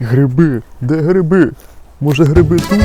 Гриби, де гриби? Може гриби тут?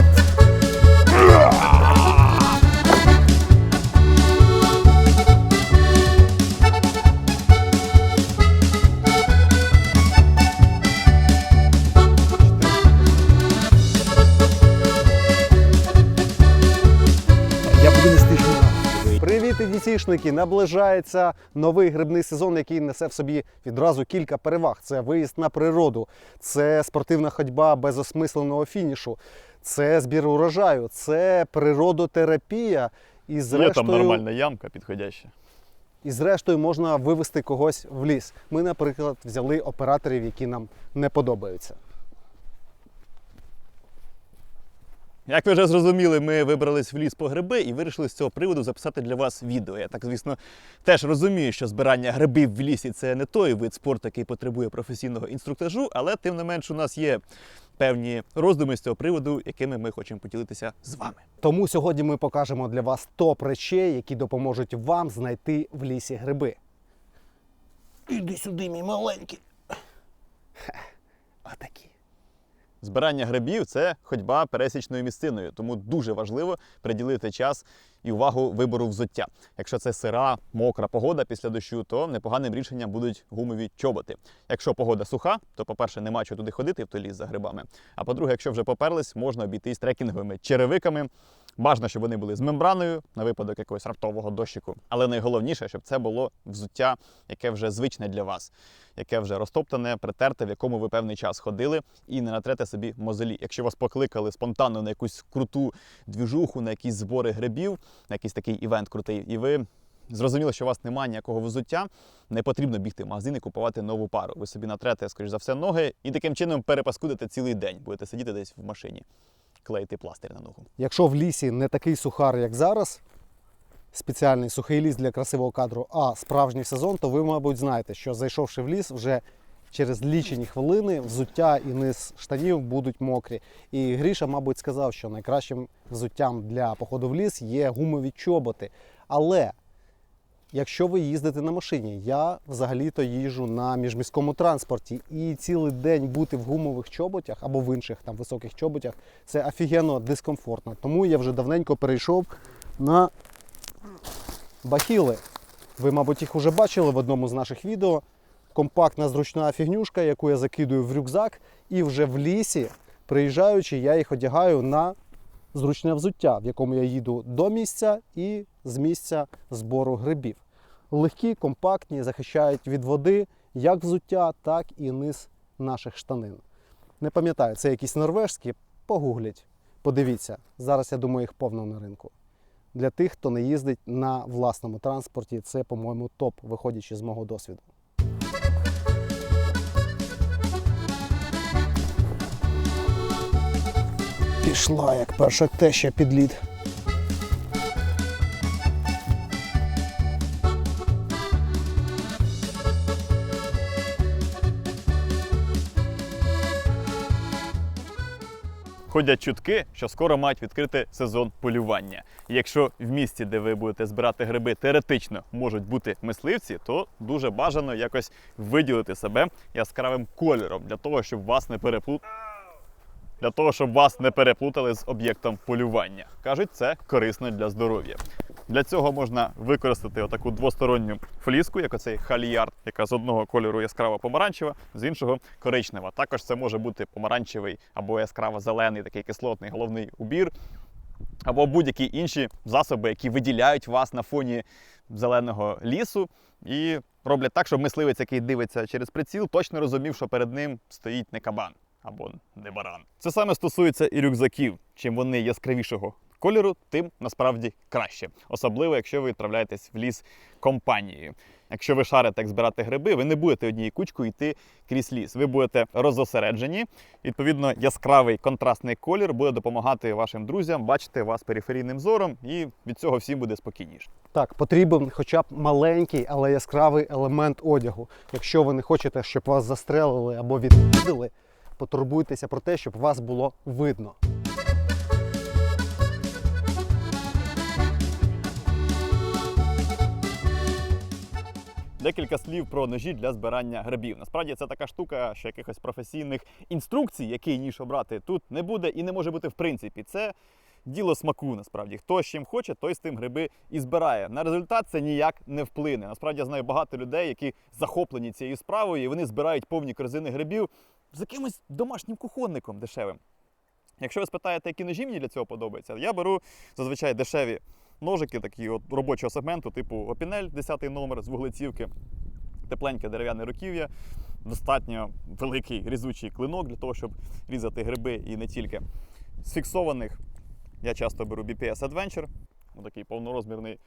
Привіт, дітішники! Наближається новий грибний сезон, який несе в собі відразу кілька переваг. Це виїзд на природу, це спортивна ходьба без осмисленого фінішу, це збір урожаю, це природотерапія. І Є там нормальна ямка підходяща. і зрештою можна вивести когось в ліс. Ми, наприклад, взяли операторів, які нам не подобаються. Як ви вже зрозуміли, ми вибрались в ліс по гриби і вирішили з цього приводу записати для вас відео. Я так, звісно, теж розумію, що збирання грибів в лісі це не той вид спорту, який потребує професійного інструктажу, але тим не менш у нас є певні роздуми з цього приводу, якими ми хочемо поділитися з вами. Тому сьогодні ми покажемо для вас топ речей, які допоможуть вам знайти в лісі гриби. Іди сюди, мій маленький. Отакі. Збирання грибів це ходьба пересічною місциною, тому дуже важливо приділити час і увагу вибору взуття. Якщо це сира, мокра погода після дощу, то непоганим рішенням будуть гумові чоботи. Якщо погода суха, то, по-перше, нема чого туди ходити в той ліс за грибами. А по-друге, якщо вже поперлись, можна обійтись трекінговими черевиками. Бажано, щоб вони були з мембраною на випадок якогось раптового дощику. Але найголовніше, щоб це було взуття, яке вже звичне для вас, яке вже розтоптане, притерте, в якому ви певний час ходили, і не натрете собі мозолі. Якщо вас покликали спонтанно на якусь круту двіжуху, на якісь збори грибів, на якийсь такий івент крутий, і ви. Зрозуміло, що у вас немає ніякого взуття, не потрібно бігти в магазин і купувати нову пару. Ви собі натрете, скоріш за все, ноги і таким чином перепаскудите цілий день. Будете сидіти десь в машині, клеїти пластир на ногу. Якщо в лісі не такий сухар, як зараз, спеціальний сухий ліс для красивого кадру, а справжній сезон, то ви, мабуть, знаєте, що зайшовши в ліс, вже через лічені хвилини взуття і низ штанів будуть мокрі. І Гріша, мабуть, сказав, що найкращим взуттям для походу в ліс є гумові чоботи. Але Якщо ви їздите на машині, я взагалі-то їжджу на міжміському транспорті, і цілий день бути в гумових чоботях або в інших там високих чоботях це офігенно дискомфортно. Тому я вже давненько перейшов на бахіли. Ви, мабуть, їх вже бачили в одному з наших відео. Компактна зручна фігнюшка, яку я закидую в рюкзак, і вже в лісі, приїжджаючи, я їх одягаю на зручне взуття, в якому я їду до місця і з місця збору грибів. Легкі, компактні, захищають від води як взуття, так і низ наших штанин. Не пам'ятаю, це якісь норвежські, погугліть, подивіться. Зараз я думаю, їх повно на ринку. Для тих, хто не їздить на власному транспорті, це, по-моєму, топ, виходячи з мого досвіду. Пішла як перша теща під лід. Ходять чутки, що скоро мають відкрити сезон полювання. Якщо в місті, де ви будете збирати гриби, теоретично можуть бути мисливці, то дуже бажано якось виділити себе яскравим кольором для того, щоб вас не переплут. Для того, щоб вас не переплутали з об'єктом полювання. Кажуть, це корисно для здоров'я. Для цього можна використати отаку двосторонню фліску, як оцей хальярд, яка з одного кольору яскраво помаранчева, з іншого коричнева. Також це може бути помаранчевий або яскраво зелений, такий кислотний головний убір, або будь-які інші засоби, які виділяють вас на фоні зеленого лісу і роблять так, щоб мисливець, який дивиться через приціл, точно розумів, що перед ним стоїть не кабан або не баран. Це саме стосується і рюкзаків. Чим вони яскравішого кольору, тим насправді краще. Особливо, якщо ви відправляєтесь в ліс компанією. Якщо ви шарите, як збирати гриби, ви не будете однією кучкою йти крізь ліс. Ви будете розосереджені. Відповідно, яскравий контрастний колір буде допомагати вашим друзям бачити вас периферійним зором, і від цього всім буде спокійніше. Так, потрібен хоча б маленький, але яскравий елемент одягу. Якщо ви не хочете, щоб вас застрелили або відпідали, потурбуйтеся про те, щоб вас було видно. Декілька слів про ножі для збирання грибів. Насправді це така штука, що якихось професійних інструкцій, який ніж обрати, тут не буде і не може бути в принципі. Це діло смаку. Насправді, хто з чим хоче, той з тим гриби і збирає. На результат це ніяк не вплине. Насправді я знаю багато людей, які захоплені цією справою, і вони збирають повні корзини грибів з якимось домашнім кухонником дешевим. Якщо ви спитаєте, які ножі мені для цього подобаються, я беру зазвичай дешеві ножики, такі от робочого сегменту, типу Опінель, 10 номер з вуглецівки, тепленьке дерев'яне руків'я, достатньо великий різучий клинок для того, щоб різати гриби і не тільки. З фіксованих я часто беру BPS Adventure, такий повнорозмірний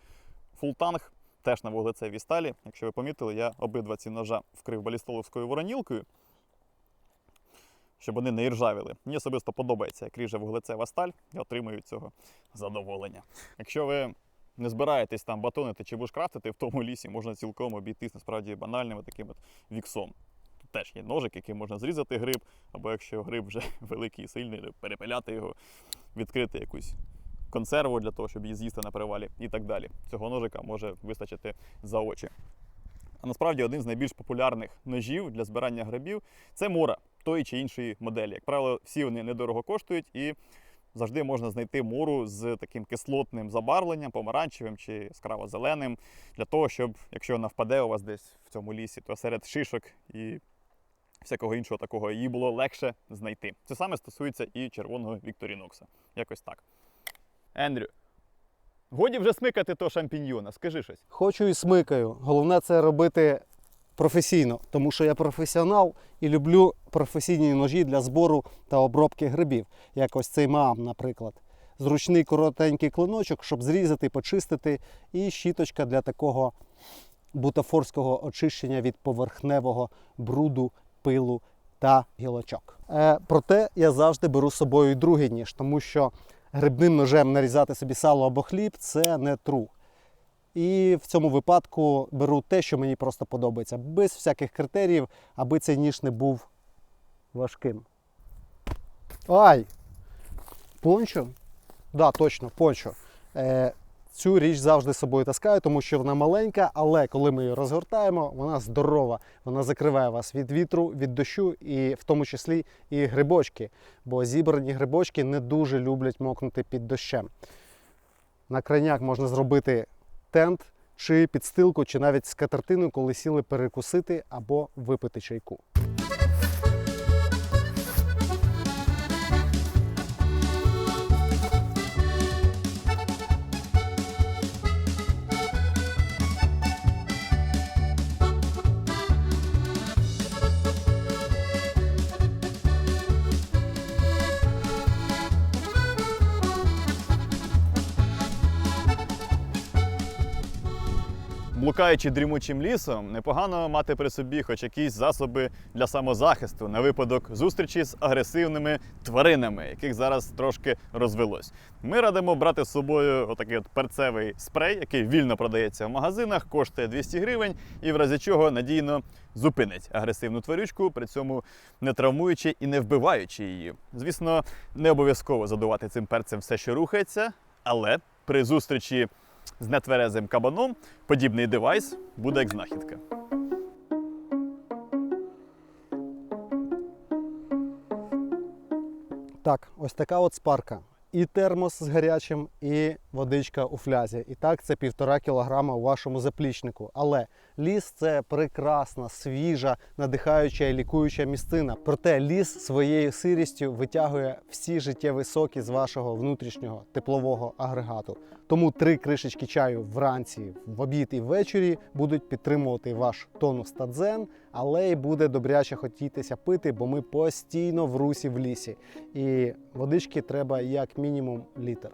фултанг, теж на вуглецевій сталі. Якщо ви помітили, я обидва ці ножа вкрив балістоловською воронілкою, щоб вони не іржавіли. Мені особисто подобається, як ріже вуглецева сталь, я отримую цього задоволення. Якщо ви не збираєтесь там батонити чи бушкрафтити, в тому лісі можна цілком обійтись насправді банальним таким от віксом. Тут теж є ножик, яким можна зрізати гриб, або якщо гриб вже великий і сильний, перепиляти його, відкрити якусь консерву для того, щоб її з'їсти на привалі і так далі. Цього ножика може вистачити за очі. Насправді один з найбільш популярних ножів для збирання грибів це мора тої чи іншої моделі. Як правило, всі вони недорого коштують і завжди можна знайти муру з таким кислотним забарвленням, помаранчевим чи яскраво-зеленим, для того, щоб, якщо вона впаде у вас десь в цьому лісі, то серед шишок і всякого іншого такого її було легше знайти. Це саме стосується і червоного Вікторінокса. Якось так. Ендрю, годі вже смикати того шампіньйона, скажи щось. Хочу і смикаю. Головне це робити професійно, тому що я професіонал і люблю професійні ножі для збору та обробки грибів, як ось цей маам, наприклад. Зручний коротенький клиночок, щоб зрізати, почистити, і щіточка для такого бутафорського очищення від поверхневого бруду, пилу та гілочок. Е, проте я завжди беру з собою і другий ніж, тому що грибним ножем нарізати собі сало або хліб це не тру. І в цьому випадку беру те, що мені просто подобається, без всяких критеріїв, аби цей ніж не був важким. Ай! Пончо? Так, да, точно, пончо. Е, цю річ завжди з собою таскаю, тому що вона маленька, але коли ми її розгортаємо, вона здорова. Вона закриває вас від вітру, від дощу, і в тому числі і грибочки. Бо зібрані грибочки не дуже люблять мокнути під дощем. На крайняк можна зробити тент чи підстилку, чи навіть скатертину, коли сіли перекусити або випити чайку. Блукаючи дрімучим лісом, непогано мати при собі хоч якісь засоби для самозахисту на випадок зустрічі з агресивними тваринами, яких зараз трошки розвелось. Ми радимо брати з собою отакий от перцевий спрей, який вільно продається в магазинах, коштує 200 гривень і в разі чого надійно зупинить агресивну тварючку, при цьому не травмуючи і не вбиваючи її. Звісно, не обов'язково задувати цим перцем все, що рухається, але при зустрічі з нетверезим кабаном подібний девайс буде як знахідка. Так, ось така от спарка. І термос з гарячим, і водичка у флязі. І так, це півтора кілограма у вашому заплічнику. Але ліс це прекрасна, свіжа, надихаюча і лікуюча місцина. Проте ліс своєю сирістю витягує всі життєві соки з вашого внутрішнього теплового агрегату. Тому три кришечки чаю вранці, в обід і ввечері будуть підтримувати ваш тонус та дзен, але й буде добряче хотітися пити, бо ми постійно в русі в лісі. І водички треба як мінімум літр.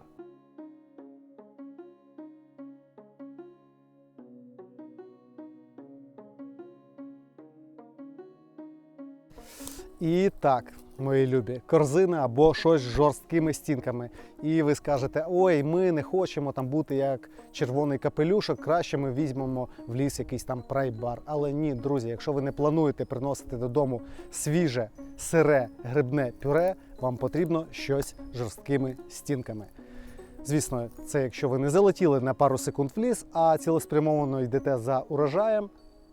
І так, мої любі, корзина або щось з жорсткими стінками. І ви скажете, ой, ми не хочемо там бути як червоний капелюшок, краще ми візьмемо в ліс якийсь там прайбар. Але ні, друзі, якщо ви не плануєте приносити додому свіже, сире грибне пюре, вам потрібно щось з жорсткими стінками. Звісно, це якщо ви не залетіли на пару секунд в ліс, а цілеспрямовано йдете за урожаєм,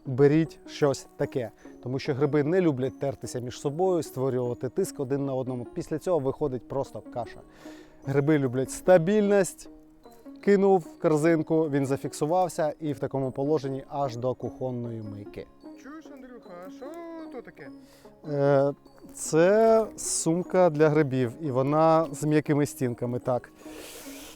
беріть щось таке. Тому що гриби не люблять тертися між собою, створювати тиск один на одному. Після цього виходить просто каша. Гриби люблять стабільність. Кинув в корзинку, він зафіксувався і в такому положенні аж до кухонної мийки. Чуєш, Андрюха, а що то таке? Е, Це сумка для грибів, і вона з м'якими стінками. Так.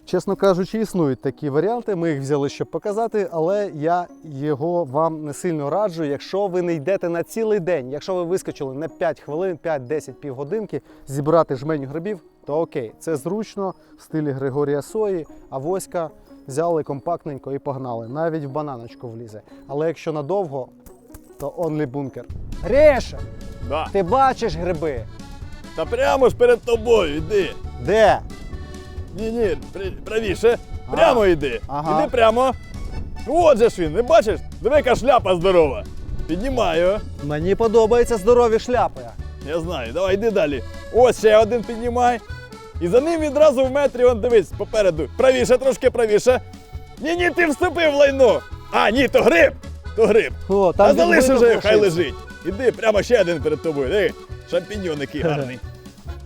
Чесно кажучи, існують такі варіанти. Ми їх взяли, щоб показати, але я його вам не сильно раджу, якщо ви не йдете на цілий день. Якщо ви вискочили на 5 хвилин, 5-10 півгодинки, зібрати жменю грибів, то окей, це зручно в стилі Григорія Сої, а воська взяли компактненько і погнали. Навіть в бананочку влізе. Але якщо надовго, то only бункер. Реша! Да. Ти бачиш гриби? Та прямо ж перед тобою йди. Де? Ні, ні, правіше. Прямо йди. Ага. Іди прямо. От же ж він, не бачиш? Диви, яка шляпа здорова. Піднімаю. Мені подобаються здорові шляпи. Я знаю, давай йди далі. Ось ще один піднімай. І за ним відразу в метрі, он дивись, попереду. Правіше, трошки правіше. Ні, ні, ти вступив в лайно. А, ні, то гриб. То гриб. О, Та він залиш уже, хай лежить. Іди, прямо ще один перед тобою. Диви, шампіньон який гарний.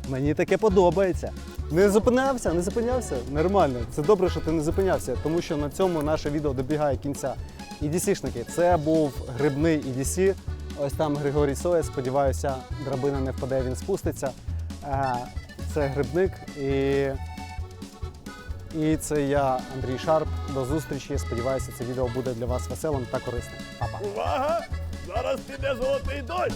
Мені таке подобається. Не зупинявся, не зупинявся. Нормально. Це добре, що ти не зупинявся, тому що на цьому наше відео добігає кінця. EDC-шники, це був грибний EDC. Ось там Григорій Соя. Сподіваюся, драбина не впаде, він спуститься. Е, Це грибник і. І це я, Андрій Шарп. До зустрічі. Сподіваюся, це відео буде для вас веселим та корисним. Па-па! Увага! Зараз піде золотий дощ!